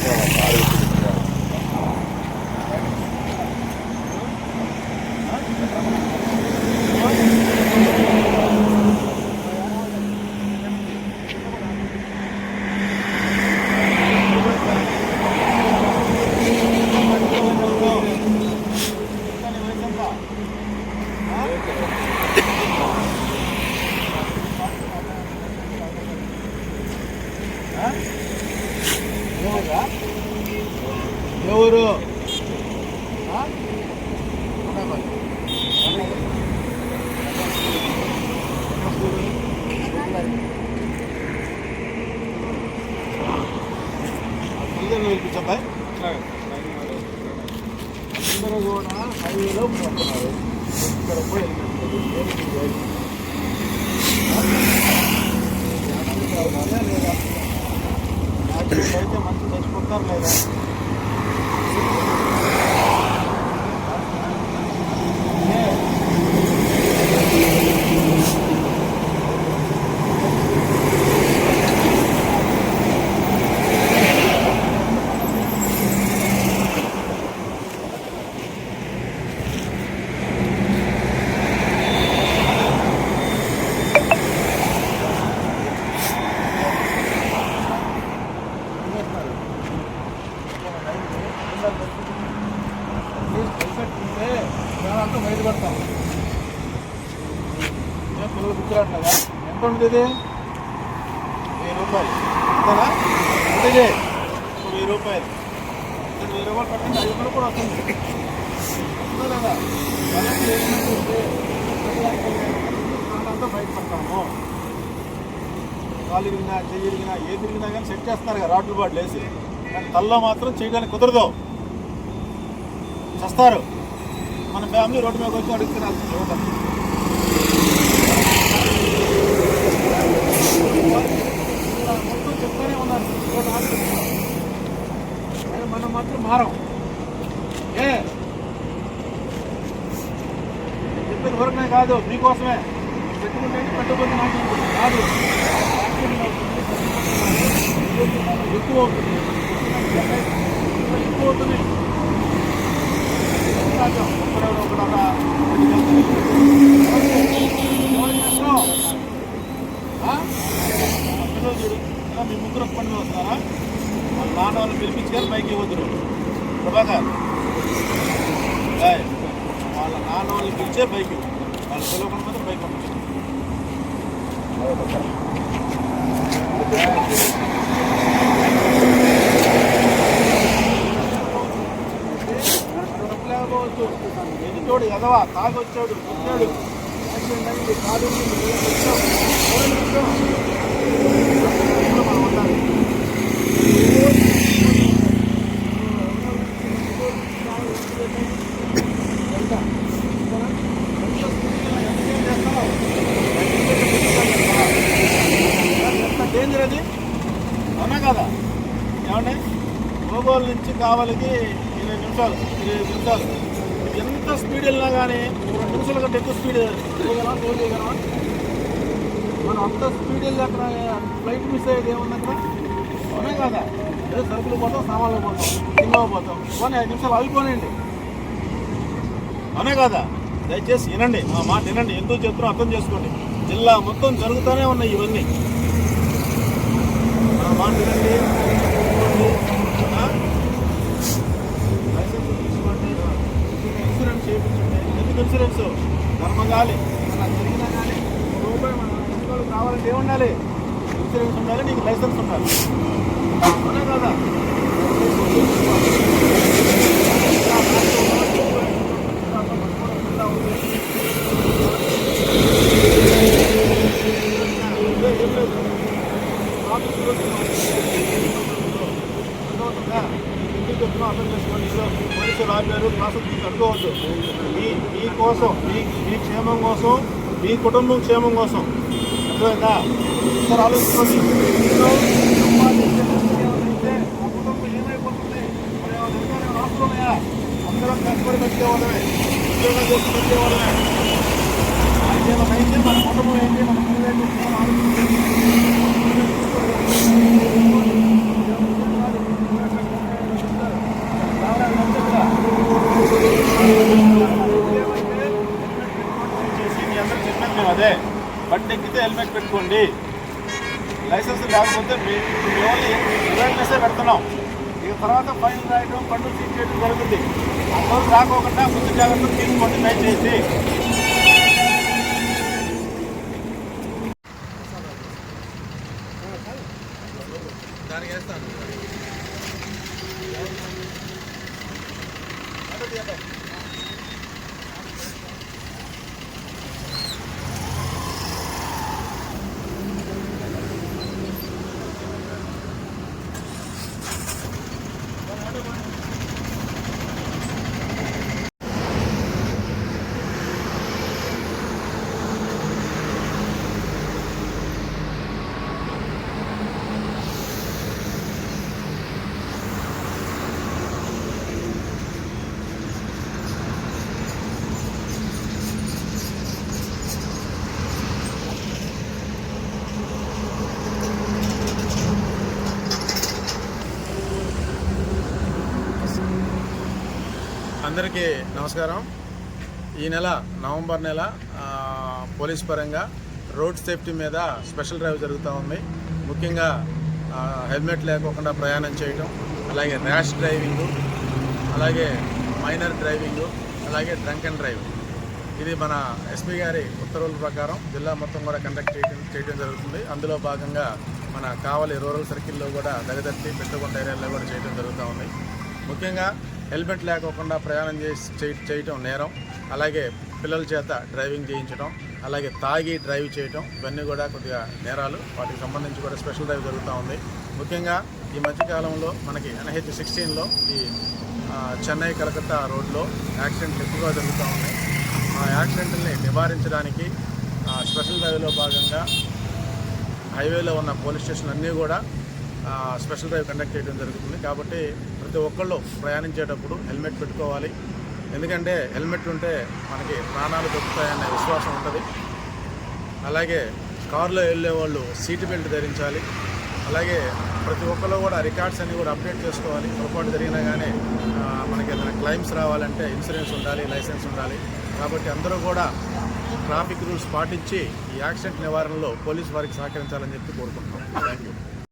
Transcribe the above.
para lá. ఇదిగో ఆ? అందరూ అందరూ కూడా హైవేలో పోతున్నారు ఇక్కడ పోయి అయితే మంచి చచ్చిపోతారు లేదా అంతా బయటపడతాం ఏం పిల్లలు గుర్తురాట్లేదా ఎంత ఉంటుంది వెయ్యి రూపాయలు అంతేనా అంతే ఒక వెయ్యి రూపాయలు ఇక్కడ వెయ్యి రూపాయలు పట్టింది ఐదు రూపాయలు కూడా వస్తుంది అంతే అంతా బయటపడతాము కాలు ఇరిగినా చెయ్యి ఇరిగినా ఏది ఇరిగినా కానీ సెట్ చేస్తున్నారు కదా రాడ్లు బాట్లు వేసి కానీ తల్లో మాత్రం చేయడానికి కుదరదు. చేస్తారు. మన ఫ్యామిలీ రోడ్డు మీద వచ్చి అడుగుతున్నారు యువత మొత్తం చెప్తానే ఉన్నారు. మనం మాత్రం మారం ఏ? చెప్పేది వరకునే కాదు మీకోసమే. పెట్టుకుంటే పెట్టుకుంటే నాకు కాదు. ఎక్కువ అవుతుంది ఎక్కువ అవుతుంది కాదు ఒకడెవడో ఒకడలా ఎవరికి నష్టం? ఆ? ఆ పిల్లలు చూడు మీ ముగ్గురు పండుగ వస్తారా వాళ్ళ నాన్న వాళ్ళు పిలిపించుకొని పైకి ఇవ్వద్దు ప్రభాకర్ వాళ్ళ నాన్న వాళ్ళు పిలిచే బైక్ వాళ్ళు పిలవకుండా మాత్రం బైక్ పంపించు ఎదవా తాగొచ్చాడు వచ్చాడు డేంజర్ అది అవునా కదా ఏమండి? గోగోల్ నుంచి కావాలికి ఇరవై నిమిషాలు ఇరవై నిమిషాలు. ఎంత స్పీడ్ వెళ్ళినా కానీ రెండు నిమిషాల కంటే ఎక్కువ స్పీడ్ పోగలమా టోల్ చేయగలమా మనం అంత స్పీడ్ వెళ్ళి అక్కడ ఫ్లైట్ మిస్ అయ్యేది ఏముందక్కడ అవునా కదా? ఏదో సరుకులు పోతాం సామాన్లు పోతాం సినిమా పోతాం. పోనీ ఐదు నిమిషాలు ఆగిపోనండి అవునా కదా? దయచేసి వినండి మా మాట వినండి. ఎందుకు చెప్తున్నా అర్థం చేసుకోండి. జిల్లా మొత్తం జరుగుతూనే ఉన్నాయి ఇవన్నీ. మా మాట వినండి ఆ? లైసెన్స్ తీసుకోండి ఇన్సూరెన్స్ చేయించండి ఎందుకు ఇన్సూరెన్స్ ధర్మగాలి అలా జరిగినా కానీ ఒక రూపాయి మన ఇంట్లో కావాలంటే ఏముండాలి ఇన్సూరెన్స్ ఉండాలి నీకు అవునా కదా పోలీసులు ఆపారు క్లాసులు మీకు అనుకోవద్దు మీ మీ కోసం మీ మీ క్షేమం కోసం మీ కుటుంబం క్షేమం కోసం అర్థమైందా ఒకసారి ఆలోచించుకోండి ఇంకా ఏమైనా ఆస్తులు ఉన్నాయా అందరం కష్టపడి ఉద్యోగం చేసి మన కుటుంబం ఏంటి? మన పిల్లలు మనం ఆలోచించాలి చేసి మీ అందరికి చెప్పాను మేము అదే బండి హెల్మెట్ పెట్టుకోండి. లైసెన్స్ లేకపోతే మీ ఓన్లీ అవేర్నెస్సే పెడుతున్నాం. ఇక తర్వాత ఫైన్ రాయడం పండుగ చేయడం జరుగుతుంది. అందరూ రాకోకుండా ముందు జాగ్రత్తలు తీసుకోండి దయచేసి అందరికీ నమస్కారం. ఈ నెల నవంబర్ నెల పోలీస్ పరంగా రోడ్ సేఫ్టీ మీద స్పెషల్ డ్రైవ్ జరుగుతూ ఉంది. ముఖ్యంగా హెల్మెట్ లేకోకుండా ప్రయాణం చేయటం అలాగే ర్యాష్ డ్రైవింగు అలాగే మైనర్ డ్రైవింగు అలాగే డ్రంక్ అండ్ డ్రైవ్ ఇది మన ఎస్పీ గారి ఉత్తర్వుల ప్రకారం జిల్లా మొత్తం కూడా కండక్ట్ చేయడం చేయడం జరుగుతుంది. అందులో భాగంగా మన కావలి రూరల్ సర్కిల్లో కూడా దగదర్తి పెట్టుకుంట ఏరియాలో కూడా చేయడం జరుగుతూ ఉంది. ముఖ్యంగా హెల్మెట్ లేకోకుండా ప్రయాణం చేసి చేయ- చేయటం నేరం. అలాగే పిల్లల చేత డ్రైవింగ్ చేయించడం అలాగే తాగి డ్రైవ్ చేయటం ఇవన్నీ కూడా కొద్దిగా నేరాలు. వాటికి సంబంధించి కూడా స్పెషల్ డ్రైవ్ జరుగుతూ ఉంది. ముఖ్యంగా ఈ మధ్యకాలంలో మనకి ఎన్హెచ్ సిక్స్టీన్లో ఈ చెన్నై కలకత్తా రోడ్లో యాక్సిడెంట్లు ఎక్కువగా జరుగుతూ ఉన్నాయి. ఆ యాక్సిడెంట్ని నివారించడానికి స్పెషల్ డ్రైవ్లో భాగంగా హైవేలో ఉన్న పోలీస్ స్టేషన్ అన్నీ కూడా స్పెషల్ డ్రైవ్ కండక్ట్ చేయడం జరుగుతుంది. కాబట్టి ప్రతి ఒక్కళ్ళు ప్రయాణించేటప్పుడు హెల్మెట్ పెట్టుకోవాలి. ఎందుకంటే హెల్మెట్ ఉంటే మనకి ప్రాణాలు దొరుకుతాయనే విశ్వాసం ఉంటుంది. అలాగే కారులో వెళ్ళే వాళ్ళు సీట్ బెల్ట్ ధరించాలి. అలాగే ప్రతి ఒక్కరు కూడా రికార్డ్స్ అన్ని కూడా అప్డేట్ చేసుకోవాలి. పొరపాటు జరిగినా కానీ మనకి ఏదైనా క్లైమ్స్ రావాలంటే ఇన్సూరెన్స్ ఉండాలి లైసెన్స్ ఉండాలి. కాబట్టి అందరూ కూడా ట్రాఫిక్ రూల్స్ పాటించి ఈ యాక్సిడెంట్ నివారణలో పోలీస్ వారికి సహకరించాలని చెప్పి కోరుకుంటున్నాం. Thank you